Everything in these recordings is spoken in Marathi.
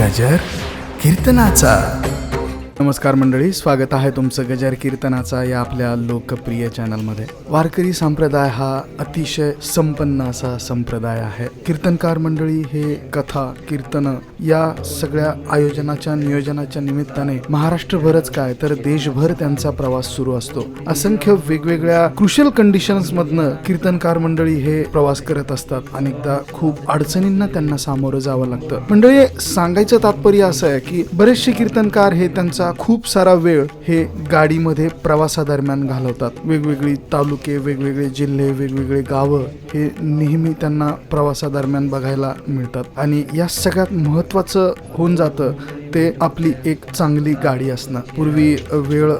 गजर कीर्तनाचा. नमस्कार मंडळी स्वागत आहे तुमचं गजर कीर्तनाचा या आपल्या लोकप्रिय चॅनलमध्ये. वारकरी संप्रदाय हा अतिशय संपन्न असा संप्रदाय आहे. कीर्तनकार मंडळी हे कथा कीर्तन या सगळ्या आयोजनाच्या नियोजनाच्या निमित्ताने महाराष्ट्रभरच काय तर देशभर त्यांचा प्रवास सुरू असतो. असंख्य वेगवेगळ्या क्रुशल कंडिशन्स मधनं कीर्तनकार मंडळी हे प्रवास करत असतात. अनेकदा खूप अडचणींना त्यांना सामोरं जावं लागतं. मंडळी सांगायचं तात्पर्य असं आहे की बरेचसे कीर्तनकार हे त्यांचा खूप सारा वेळ हे गाडीमध्ये प्रवासादरम्यान घालवतात. वेगवेगळी तालुके वेगवेगळे जिल्हे वेगवेगळे गावं हे नेहमी त्यांना प्रवासादरम्यान बघायला मिळतात. आणि या सगळ्यात महत्त्वाचं होऊन जातं ते आपली एक चांगली गाडी असणं. पूर्वी वेळ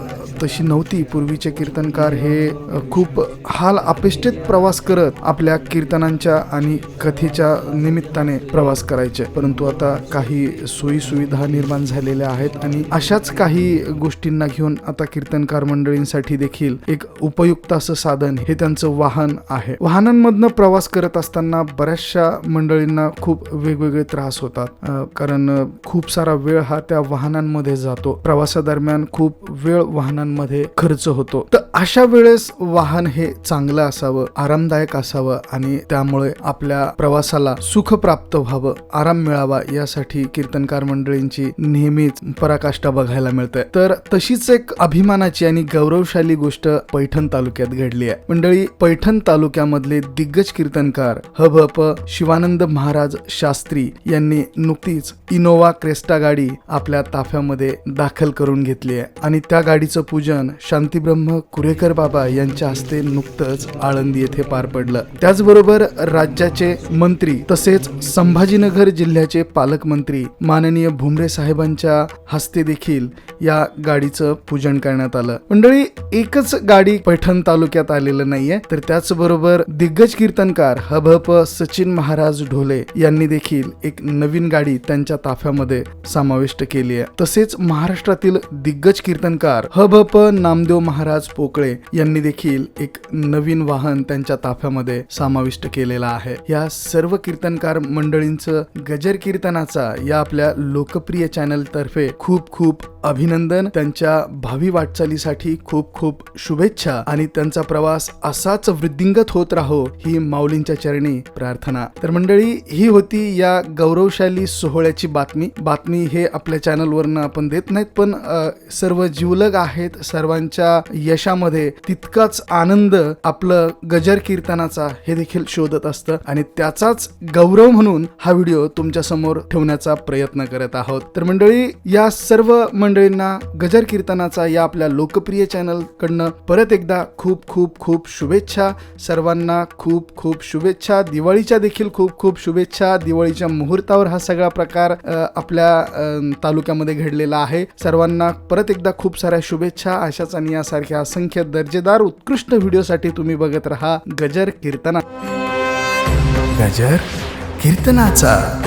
तशी नव्हती. पूर्वीचे कीर्तनकार हे खूप हाल अपेष्टित प्रवास करत आपल्या कीर्तनांच्या आणि कथेच्या निमित्ताने प्रवास करायचे. परंतु आता काही सोयी सुविधा निर्माण झालेल्या आहेत आणि अशाच काही गोष्टींना घेऊन आता कीर्तनकार मंडळींसाठी देखील एक उपयुक्त असं साधन हे त्यांचं वाहन आहे. वाहनांमधनं प्रवास करत असताना बऱ्याचशा मंडळींना खूप वेगवेगळे त्रास होतात. कारण खूप सारा वेळ हा त्या वाहनांमध्ये जातो. प्रवासादरम्यान खूप वेळ वाहनांमध्ये खर्च होतो. तर अशा वेळेस वाहन हे चांगलं असावं आरामदायक असावं आणि त्यामुळे आपल्या प्रवासाला सुख प्राप्त व्हावं आराम मिळावा यासाठी कीर्तनकार मंडळींची नेहमीच पराकाष्ठा बघायला मिळते. तर तशीच एक अभिमानाची आणि गौरवशाली गोष्ट पैठण तालुक्यात घडली आहे. मंडळी पैठण तालुक्यामधले दिग्गज कीर्तनकार हभप शिवानंद महाराज शास्त्री यांनी नुकतीच इनोवा क्रेस्टा गाडी आपल्या ताफ्यामध्ये दाखल करून घेतली आहे आणि त्या गाडीचं पूजन शांतीब्रह्म कुरेकर बाबा यांच्या हस्ते नुकतंच आळंदी येथे पार पडलं. त्याचबरोबर राज्याचे मंत्री तसेच संभाजीनगर जिल्ह्याचे पालकमंत्री माननीय भुमरे साहेबांच्या हस्ते देखील या गाडीचं पूजन करण्यात आलं. मंडळी एकच गाडी पैठण तालुक्यात आलेलं नाहीये. तर त्याचबरोबर दिग्गज कीर्तनकार हभप सचिन महाराज ढोले यांनी देखील एक नवीन गाडी त्यांच्या ताफ्यामध्ये समाविष्ट केली आहे. तसेच महाराष्ट्रातील दिग्गज कीर्तनकार हभप नामदेव महाराज पोकळे यांनी देखील एक नवीन वाहन त्यांच्या ताफ्यामध्ये समाविष्ट केलेला आहे. या सर्व कीर्तनकार मंडळींचं गजर कीर्तनाचा या आपल्या लोकप्रिय चॅनल तर्फे खूप खूप अभिनंदन. त्यांच्या भावी वाटचालीसाठी खूप खूप शुभेच्छा आणि त्यांचा प्रवास असाच वृद्धिंगत होत राहो ही माऊलींच्या चरणी प्रार्थना. तर मंडळी ही होती या गौरवशाली सोहळ्याची बातमी. बातमी हे आपल्या चॅनलवरनं आपण देत नाहीत पण सर्व जीवलग आहेत सर्वांच्या यशामध्ये तितकाच आनंद आपलं गजर कीर्तनाचा हे देखील शोधत असतं. आणि त्याचाच गौरव म्हणून हा व्हिडिओ तुमच्यासमोर ठेवण्याचा प्रयत्न करत आहोत. तर मंडळी या सर्व मंडळींना गजर कीर्तनाचा या आपल्या लोकप्रिय चॅनल कडनं परत एकदा खूप खूप खूप शुभेच्छा. सर्वांना खूप खूप शुभेच्छा. दिवाळीच्या देखील खूप खूप शुभेच्छा. दिवाळीच्या मुहूर्तावर हा सगळा प्रकार आपल्या तालुक्यामध्ये घडलेला आहे. सर्वांना परत एकदा खूप साऱ्या शुभेच्छा. अशाच आणि यासारख्या असंख्य दर्जेदार उत्कृष्ट व्हिडिओसाठी तुम्ही बघत राहा गजर कीर्तना. गजर कीर्तनाचा.